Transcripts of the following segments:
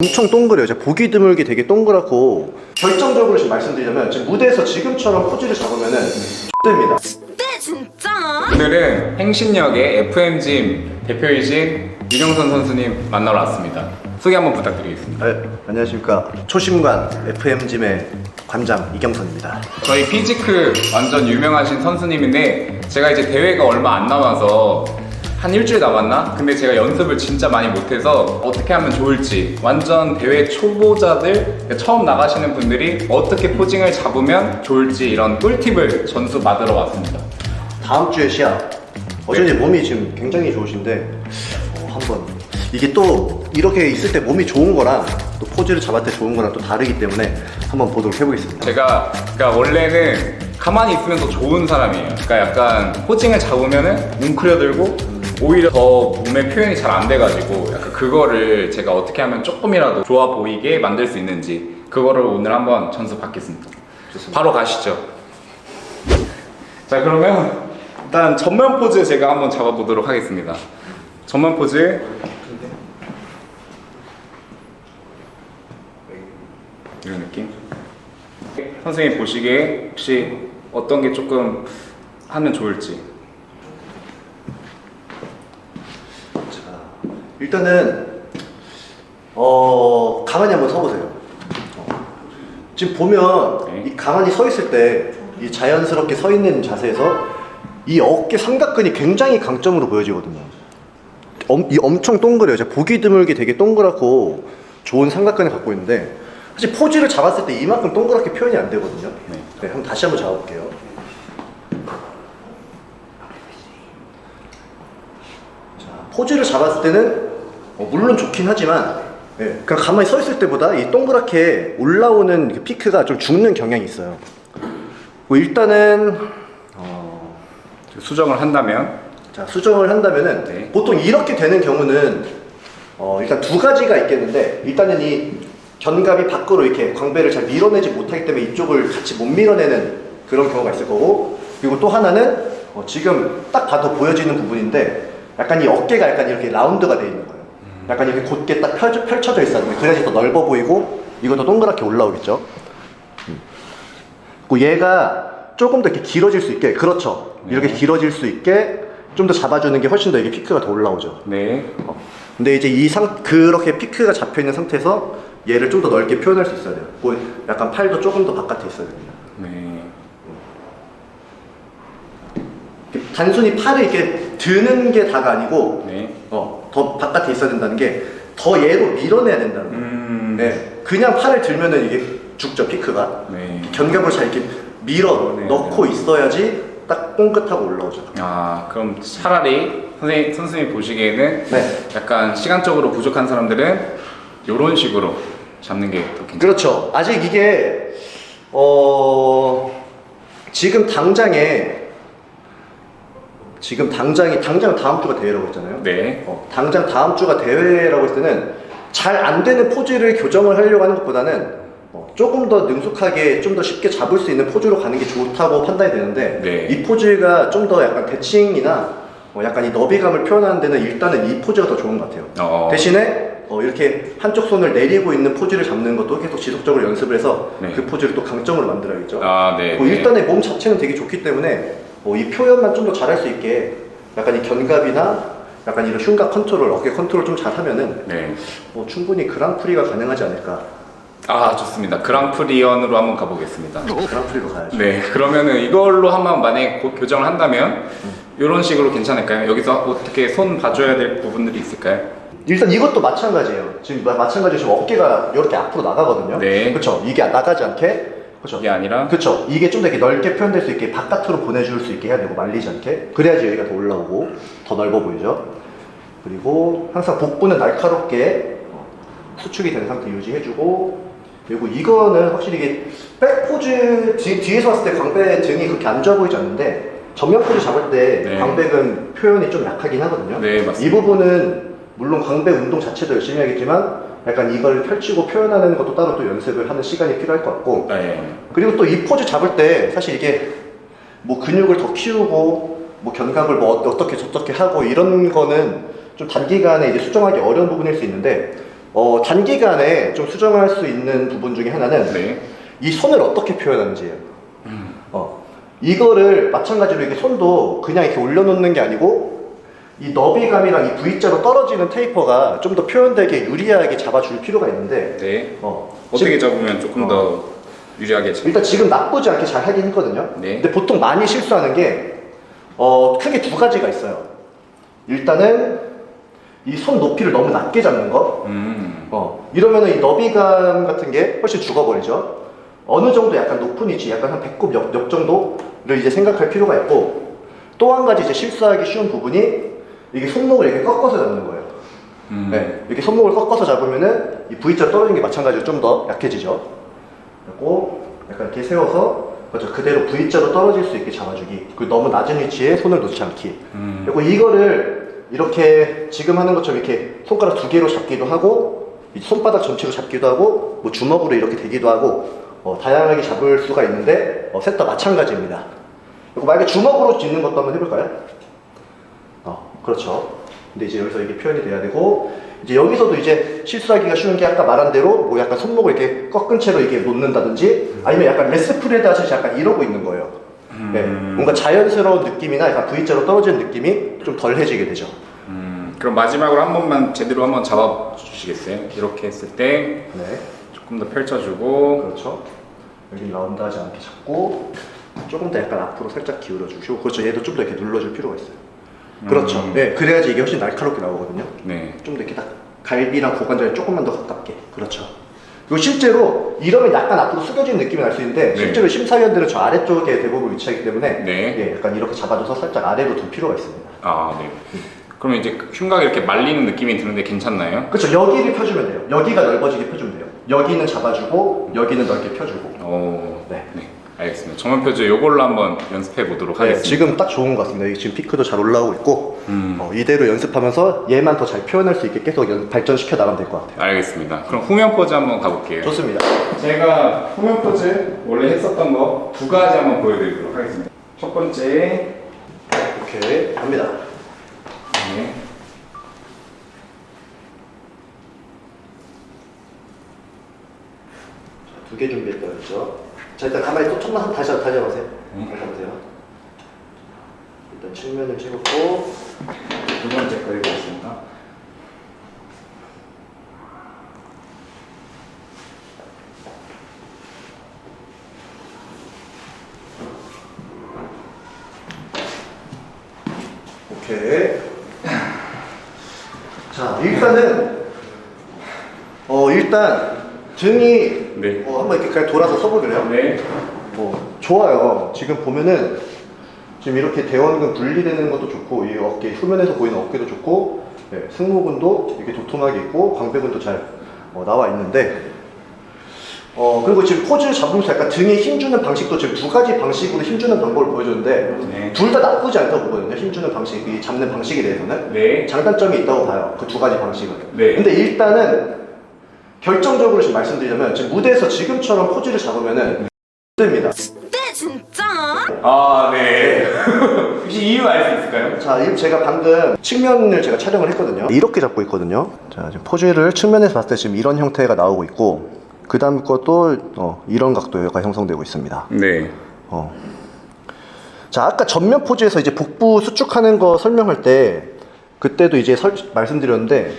엄청 동그래요. 제가 보기 드물게 되게 동그랗고 결정적으로 지금 말씀드리자면 지금 무대에서 지금처럼 포즈를 잡으면은 X됩니다. 네 진짜? 오늘은 행신역의 FM짐 대표이신 윤영선 선수님 만나러 왔습니다. 소개 한번 부탁드리겠습니다. 네, 안녕하십니까. 초심관 FM짐의 관장 이경선입니다. 저희 피지크 완전 유명하신 선수님인데 제가 이제 대회가 얼마 안 남아서 한 일주일 남았나? 근데 제가 연습을 진짜 많이 못해서 어떻게 하면 좋을지 완전 대회 초보자들 처음 나가시는 분들이 어떻게 포징을 잡으면 좋을지 이런 꿀팁을 전수 받으러 왔습니다. 다음 주에 시합. 어제 이제 몸이 지금 굉장히 좋으신데 어, 한번 이게 또 이렇게 있을 때 몸이 좋은 거랑 또 포즈를 잡을 때 좋은 거랑 또 다르기 때문에 한번 보도록 해보겠습니다. 제가 그러니까 원래는 가만히 있으면 더 좋은 사람이에요. 그러니까 약간 포징을 잡으면은 뭉클여들고 오히려 더 몸의 표현이 잘 안 돼가지고 약간 그거를 제가 어떻게 하면 조금이라도 좋아 보이게 만들 수 있는지 그거를 오늘 한번 전수 받겠습니다. 바로 가시죠. 자 그러면 일단 전면 포즈 제가 한번 잡아보도록 하겠습니다. 전면 포즈 이런 느낌. 선생님 보시기에 혹시 어떤 게 조금 하면 좋을지. 자, 일단은 어 가만히 한번 서보세요. 어, 지금 보면 네. 이 가만히 서 있을 때 이 자연스럽게 서 있는 자세에서 이 어깨 삼각근이 굉장히 강점으로 보여지거든요. 엄, 이 엄청 동그래요. 제가 보기 드물게 되게 동그랗고 좋은 삼각근을 갖고 있는데 사실 포즈를 잡았을 때 이만큼 동그랗게 표현이 안 되거든요. 네. 네, 한번 다시 한번 잡아볼게요. 자, 포즈를 잡았을 때는 어, 물론 좋긴 하지만 예, 그냥 가만히 서 있을 때보다 이 동그랗게 올라오는 그 피크가 좀 죽는 경향이 있어요. 뭐 일단은 어, 수정을 한다면 자 수정을 한다면은 네. 보통 이렇게 되는 경우는 어, 일단 두 가지가 있겠는데 일단은 이 견갑이 밖으로 이렇게 광배를 잘 밀어내지 못하기 때문에 이쪽을 같이 못 밀어내는 그런 경우가 있을 거고 그리고 또 하나는 어, 지금 딱 봐도 보여지는 부분인데 약간 이 어깨가 약간 이렇게 라운드가 돼 있는 거예요. 약간 이렇게 곧게 딱 펼쳐, 펼쳐져 있었는데 그래야지 더 넓어 보이고 이것도 동그랗게 올라오겠죠. 음. 그리고 얘가 조금 더 이렇게 길어질 수 있게 그렇죠. 이렇게 네. 길어질 수 있게 좀 더 잡아주는 게 훨씬 더 이게 피크가 더 올라오죠. 네. 어. 근데 이제 이 상, 그렇게 피크가 잡혀 있는 상태에서 얘를 좀 더 넓게 표현할 수 있어야 돼요. 뭐 약간 팔도 조금 더 바깥에 있어야 됩니다. 네. 이렇게 단순히 팔을 이렇게 드는 게 다가 아니고, 네. 어, 더 바깥에 있어야 된다는 게 더 얘로 밀어내야 된다는 거예요. 음. 네. 그냥 팔을 들면은 이게 죽죠, 피크가. 네. 견갑을 잘 이렇게 밀어 네, 넣고 네. 있어야지 딱 뽕긋하고 올라오죠. 아 그럼 차라리 선생님 선생님 보시기에는 네. 약간 시간적으로 부족한 사람들은 이런 식으로 잡는 게 더 괜찮아요. 그렇죠. 아직 이게 어 지금 당장에 지금 당장이 당장 다음 주가 대회라고 했잖아요. 네. 어, 당장 다음 주가 대회라고 했을 때는 잘 안 되는 포즈를 교정을 하려고 하는 것보다는 어, 조금 더 능숙하게 좀 더 쉽게 잡을 수 있는 포즈로 가는 게 좋다고 판단이 되는데 네. 이 포즈가 좀 더 약간 대칭이나 어, 약간 이 너비감을 표현하는 데는 일단은 이 포즈가 더 좋은 것 같아요. 어. 대신에 어, 이렇게 한쪽 손을 내리고 있는 포즈를 잡는 것도 계속 지속적으로 연습을 해서 네. 그 포즈를 또 강점으로 만들어야겠죠. 아 네. 뭐 네. 일단의 몸 자체는 되게 좋기 때문에 어, 이 표현만 좀 더 잘할 수 있게 약간 이 견갑이나 약간 이런 흉곽 컨트롤, 어깨 컨트롤 좀 잘하면은 네. 뭐 충분히 그랑프리가 가능하지 않을까. 아 좋습니다. 그랑프리언으로 한번 가보겠습니다. 그랑프리로 가야죠. 네. 그러면은 이걸로 한번 만약에 고- 교정을 한다면 이런 식으로 괜찮을까요? 여기서 어떻게 손 봐줘야 될 부분들이 있을까요? 일단 이것도 마찬가지예요. 지금 마- 마찬가지로 지금 어깨가 이렇게 앞으로 나가거든요. 네. 그렇죠. 이게 나가지 않게. 그렇죠. 이게 아니라 그렇죠. 이게 좀 더 이렇게 넓게 표현될 수 있게 바깥으로 보내줄 수 있게 해야 되고 말리지 않게. 그래야지 여기가 더 올라오고 더 넓어 보이죠. 그리고 항상 복부는 날카롭게 어, 수축이 된 상태 유지해주고 그리고 이거는 확실히 이게 백 포즈 뒤, 뒤에서 봤을 때 광배 등이 그렇게 안 좋아 보이지 않는데 정면 포즈 잡을 때 네. 광배근 표현이 좀 약하긴 하거든요. 네, 맞습니다. 이 부분은 물론 광배 운동 자체도 열심히 하겠지만 약간 이걸 펼치고 표현하는 것도 따로 또 연습을 하는 시간이 필요할 것 같고 네. 그리고 또 이 포즈 잡을 때 사실 이게 뭐 근육을 더 키우고 뭐 견갑을 뭐 어떻게 저떻게 하고 이런 거는 좀 단기간에 이제 수정하기 어려운 부분일 수 있는데 어, 단기간에 좀 수정할 수 있는 부분 중에 하나는 네. 이 손을 어떻게 표현하는지예요. 어, 이거를 마찬가지로 이게 손도 그냥 이렇게 올려놓는 게 아니고 이 너비감이랑 이 V자로 떨어지는 테이퍼가 좀 더 표현되게 유리하게 잡아줄 필요가 있는데 네. 어, 어떻게 잡으면 조금 어. 더 유리하게 잡... 일단 지금 나쁘지 않게 잘 하긴 했거든요. 네. 근데 보통 많이 실수하는 게 어, 크게 두 가지가 있어요. 일단은 이 손 높이를 너무 낮게 잡는 거. 음. 어, 이러면은 이 너비감 같은 게 훨씬 죽어버리죠. 어느 정도 약간 높은 위치, 약간 한 배꼽 옆, 옆 정도를 이제 생각할 필요가 있고, 또 한 가지 이제 실수하기 쉬운 부분이 이게 손목을 이렇게 꺾어서 잡는 거예요. 음. 네, 이렇게 손목을 꺾어서 잡으면은 이 V자 떨어지는 게 마찬가지로 좀 더 약해지죠. 그리고 약간 이렇게 세워서 그렇죠. 그대로 V자로 떨어질 수 있게 잡아주기. 그리고 너무 낮은 위치에 손을 놓지 않기. 음. 그리고 이거를 이렇게 지금 하는 것처럼 이렇게 손가락 두 개로 잡기도 하고 이 손바닥 전체로 잡기도 하고 뭐 주먹으로 이렇게 대기도 하고 어, 다양하게 잡을 수가 있는데 어, 셋 다 마찬가지입니다. 그리고 만약에 주먹으로 짚는 것도 한번 해볼까요? 어, 그렇죠. 근데 이제 여기서 이게 표현이 돼야 되고 이제 여기서도 이제 실수하기가 쉬운 게 아까 말한 대로 뭐 약간 손목을 이렇게 꺾은 채로 이게 놓는다든지 아니면 약간 레스프레드 하듯이 약간 이러고 있는 거예요. 네, 뭔가 자연스러운 느낌이나 약간 V자로 떨어지는 느낌이 좀 덜해지게 되죠. 음. 그럼 마지막으로 한 번만 제대로 한번 잡아 주시겠어요? 이렇게 했을 때 네, 조금 더 펼쳐주고 그렇죠. 여기 라운드 하지 않게 잡고 조금 더 약간 앞으로 살짝 기울여 주시고 그렇죠. 얘도 좀 더 이렇게 눌러줄 필요가 있어요. 그렇죠. 음. 네, 그래야지 이게 훨씬 날카롭게 나오거든요. 네. 좀 더 이렇게 딱 갈비랑 고관절에 조금만 더 가깝게. 그렇죠. 그리고 실제로 이러면 약간 앞으로 숙여지는 느낌이 날 수 있는데 네. 실제로 심사위원들은 저 아래쪽에 대부분 위치하기 때문에 네. 예, 약간 이렇게 잡아줘서 살짝 아래로 둘 필요가 있습니다. 아, 네. 그러면 이제 흉곽이 이렇게 말리는 느낌이 드는데 괜찮나요? 그렇죠. 여기를 펴주면 돼요. 여기가 넓어지게 펴주면 돼요. 여기는 잡아주고 여기는 넓게 펴주고. 오, 네. 네. 알겠습니다. 정면 표주 요걸로 한번 연습해 보도록 네, 하겠습니다. 지금 딱 좋은 것 같습니다. 이게 지금 피크도 잘 올라오고 있고 음. 어, 이대로 연습하면서 얘만 더 잘 표현할 수 있게 계속 연- 발전시켜 나가면 될 것 같아요. 알겠습니다. 그럼 후면 포즈 한번 가볼게요. 좋습니다. 제가 후면 포즈 원래 했었던 거 두 가지 한번 보여드리도록 하겠습니다. 첫 번째, 오케이 갑니다. 네. 두 개 준비했다 그랬죠? 자 일단 가만히 또 천만 다시 다시 해보세요. 음. 다시 해보세요. 일단 측면을 찍었고 두 번째 거 해보겠습니다. 오케이. 자 일단은 어 일단 등이 네. 어, 한번 이렇게 그냥 돌아서 서보길래요? 네. 어, 좋아요. 지금 보면은 지금 이렇게 대원근 분리되는 것도 좋고 이 어깨 후면에서 보이는 어깨도 좋고 네, 승모근도 이렇게 도톰하게 있고 광배근도 잘 어, 나와 있는데 어 그리고 지금 포즈 잡으면서 약간 등에 힘주는 방식도 지금 두 가지 방식으로 힘주는 방법을 보여줬는데 네. 둘 다 나쁘지 않다고 보거든요. 힘주는 방식, 이 잡는 방식에 대해서는 네. 장단점이 있다고 봐요. 그 두 가지 방식은. 네. 근데 일단은 결정적으로 지금 말씀드리자면 지금 무대에서 지금처럼 포즈를 잡으면은 됩니다. 네 진짜? 아, 네. 혹시 이유 알 수 있을까요? 자, 지금 제가 방금 측면을 제가 촬영을 했거든요. 이렇게 잡고 있거든요. 자, 지금 포즈를 측면에서 봤을 때 지금 이런 형태가 나오고 있고, 그 다음 것도 어, 이런 각도가 형성되고 있습니다. 네. 어. 자, 아까 전면 포즈에서 이제 복부 수축하는 거 설명할 때, 그때도 이제 설- 말씀드렸는데,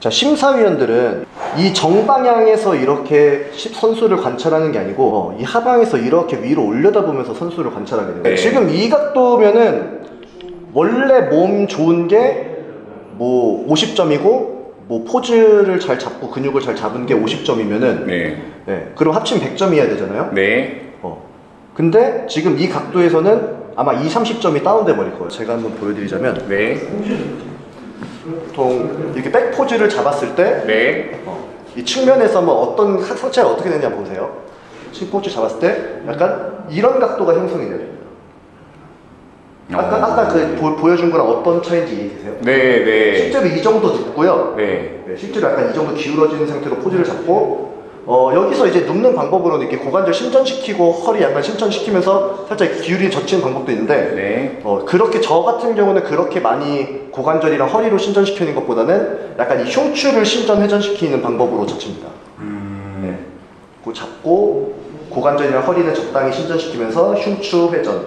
자, 심사위원들은 이 정방향에서 이렇게 시- 선수를 관찰하는 게 아니고, 어, 이 하방에서 이렇게 위로 올려다보면서 선수를 관찰하게 돼요. 네. 지금 이 각도면은, 원래 몸 좋은 게, 뭐, 50점이고, 뭐, 포즈를 잘 잡고 근육을 잘 잡은 게 50점이면은, 네. 네. 그럼 합치면 100점이어야 되잖아요? 네. 어. 근데 지금 이 각도에서는 아마 2, 30점이 다운돼 버릴 거예요. 제가 한번 보여드리자면 네. 보통 이렇게 백 포즈를 잡았을 때, 네. 어, 이 측면에서 뭐 어떤 하- 상체가 어떻게 되냐 보세요. 식 포즈 잡았을 때 약간 이런 각도가 형성이 돼요. 아까 어. 아까 그 보, 여준 거랑 어떤 차이인지 이해되세요? 네, 네. 실제로 이 정도 눕고요. 네. 네, 실제로 약간 이 정도 기울어진 상태로 포즈를 잡고 어, 여기서 이제 눕는 방법으로는 이렇게 고관절 신전시키고 허리 약간 신전시키면서 살짝 기울이 젖히는 방법도 있는데 네. 어, 그렇게 저 같은 경우는 그렇게 많이 고관절이랑 허리로 신전시키는 것보다는 약간 이 흉추를 신전 회전시키는 방법으로 젖힙니다. 네. 그 잡고 고관절이랑 허리는 적당히 신전시키면서 흉추 회전.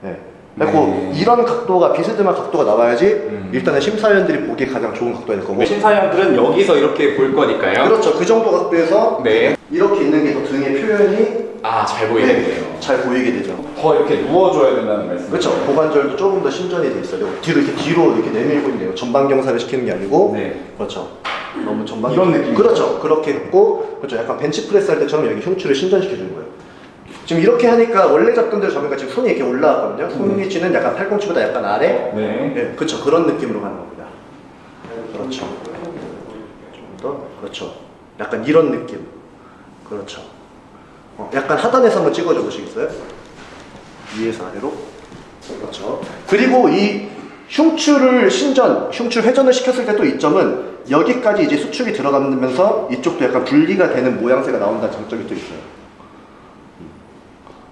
네. 그리고 네. 이런 각도가 비스듬한 각도가 나와야지 음. 일단은 심사위원들이 보기에 가장 좋은 각도가 될 거고. 심사위원들은 여기서 이렇게 볼 거니까요. 그렇죠. 그 정도 각도에서 네. 이렇게 있는 게 더 등의 표현이 아, 잘 네, 보이겠네요. 잘 보이게 되죠. 더 이렇게 누워줘야 된다는 말씀. 그렇죠. 고관절도 조금 더 신전이 돼 있어요. 뒤로 이렇게 뒤로 이렇게 내밀고 있네요. 전방 경사를 시키는 게 아니고 네. 그렇죠. 너무 전방 이런 느낌. 그렇죠. 그렇게 했고 그렇죠. 약간 벤치 프레스 할 때처럼 여기 흉추를 신전시켜 주는 거예요. 지금 이렇게 하니까 원래 잡던 대로 잡으니까 지금 손이 이렇게 올라왔거든요. 손 위치는 약간 팔꿈치보다 약간 아래. 네. 네, 그렇죠. 그런 느낌으로 가는 겁니다. 그렇죠. 좀 더 그렇죠. 약간 이런 느낌. 그렇죠. 어, 약간 하단에서 한번 찍어줘 보시겠어요? 위에서 아래로. 그렇죠. 그리고 이 흉추를 신전, 흉추 회전을 시켰을 때 또 이점은 여기까지 이제 수축이 들어가면서 이쪽도 약간 분리가 되는 모양새가 나온다는 장점이 또 있어요.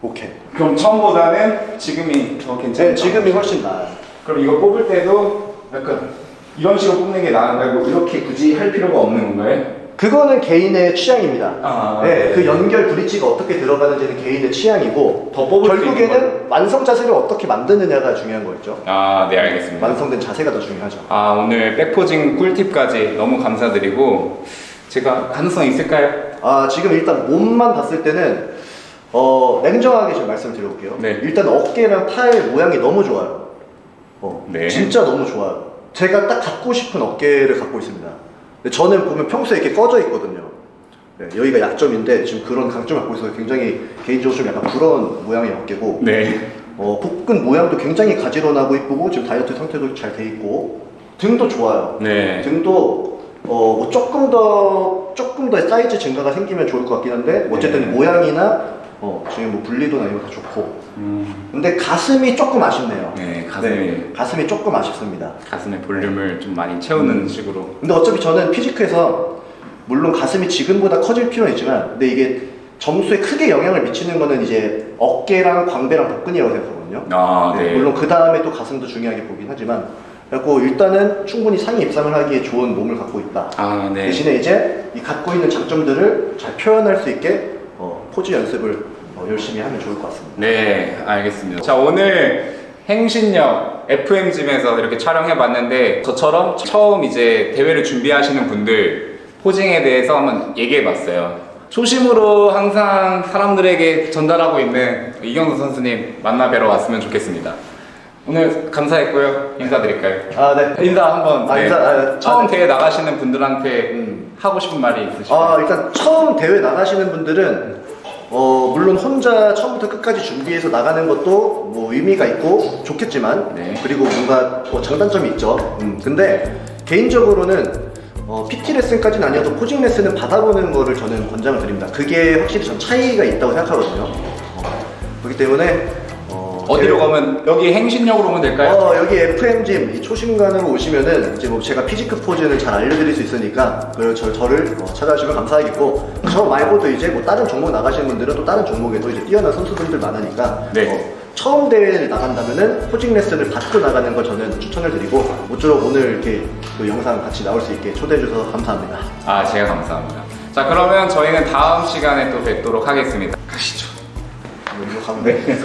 음. 오케이. 그럼 처음보다는 지금이 더 괜찮아요. 네, 지금이 훨씬 나아요. 그럼 이거 뽑을 때도 약간 이런 식으로 뽑는 게 나은가요? 뭐 이렇게 굳이 할 필요가 없는 건가요? 그거는 개인의 취향입니다. 아, 네, 네. 그 연결 브릿지가 어떻게 들어가는지는 개인의 취향이고 더 뽑을 수 있는 결국에는 완성 자세를 어떻게 만드느냐가 중요한 거겠죠. 아, 네, 알겠습니다. 완성된 자세가 더 중요하죠. 아, 오늘 백포징 꿀팁까지 너무 감사드리고 제가 가능성 있을까요? 아 지금 일단 몸만 봤을 때는 어 냉정하게 좀 말씀드려볼게요. 네. 일단 어깨랑 팔 모양이 너무 좋아요. 어, 네. 진짜 너무 좋아요. 제가 딱 갖고 싶은 어깨를 갖고 있습니다. 근데 저는 보면 평소에 이렇게 꺼져 있거든요. 네, 여기가 약점인데 지금 그런 강점을 갖고 있어서 굉장히 개인적으로 좀 약간 부러운 모양의 어깨고 네. 어, 복근 모양도 굉장히 가지런하고 이쁘고 지금 다이어트 상태도 잘 돼 있고 등도 좋아요. 네. 등도 어, 뭐 조금 더 조금 더 사이즈 증가가 생기면 좋을 것 같긴 한데 어쨌든 네. 모양이나 어, 지금 뭐 분리도나 이런 거 다 좋고 음, 근데 가슴이 조금 아쉽네요. 네, 가슴이 가슴이 조금 아쉽습니다. 가슴의 볼륨을 좀 많이 채우는 식으로. 근데 어차피 저는 피지크에서 물론 가슴이 지금보다 커질 필요는 있지만 근데 이게 점수에 크게 영향을 미치는 거는 이제 어깨랑 광배랑 복근이라고 생각하거든요. 아, 네, 네. 물론 그 다음에 또 가슴도 중요하게 보긴 하지만 그래고 일단은 충분히 상위 입상을 하기에 좋은 몸을 갖고 있다. 아, 네. 대신에 이제 이 갖고 있는 장점들을 잘 표현할 수 있게 어, 포즈 연습을 어, 열심히 하면 좋을 것 같습니다. 네, 알겠습니다. 자, 오늘 행신역 FM짐에서 이렇게 촬영해봤는데 저처럼 처음 이제 대회를 준비하시는 분들 포징에 대해서 한번 얘기해봤어요. 초심으로 항상 사람들에게 전달하고 있는 이경수 선수님 만나 뵈러 왔으면 좋겠습니다. 오늘 감사했고요. 인사드릴까요? 아, 네. 인사 한번. 아, 네. 인사, 아, 처음 아, 네. 대회 나가시는 분들한테 음. 하고 싶은 말이 있으실까요? 아, 일단 처음 대회 나가시는 분들은 어, 물론 혼자 처음부터 끝까지 준비해서 나가는 것도 뭐 의미가 있고 좋겠지만 네. 그리고 뭔가 뭐 장단점이 있죠. 음, 근데 개인적으로는 어, PT 레슨까지는 아니어도 포징 레슨은 받아보는 거를 저는 권장을 드립니다. 그게 확실히 전 차이가 있다고 생각하거든요. 어, 그렇기 때문에 어, 어디로 대회- 가면 여기 행신역으로 오면 될까요? 어, 여기 FM짐 이 초심관으로 오시면은 이제 뭐 제가 피지크 포즈는 잘 알려드릴 수 있으니까 그 저, 저를 어, 찾아주시면 감사하겠고 저 말고도 이제 뭐 다른 종목 나가시는 분들은 또 다른 종목에도 이제 뛰어난 선수분들 많으니까 네. 어, 처음 대회를 나간다면은 포징 레슨을 받고 나가는 걸 저는 추천을 드리고 모쪼록 오늘 이렇게 또 영상 같이 나올 수 있게 초대해 주셔서 감사합니다. 아, 제가 감사합니다. 자, 그러면 저희는 다음 시간에 또 뵙도록 하겠습니다. 가시죠. 이거 가면 돼?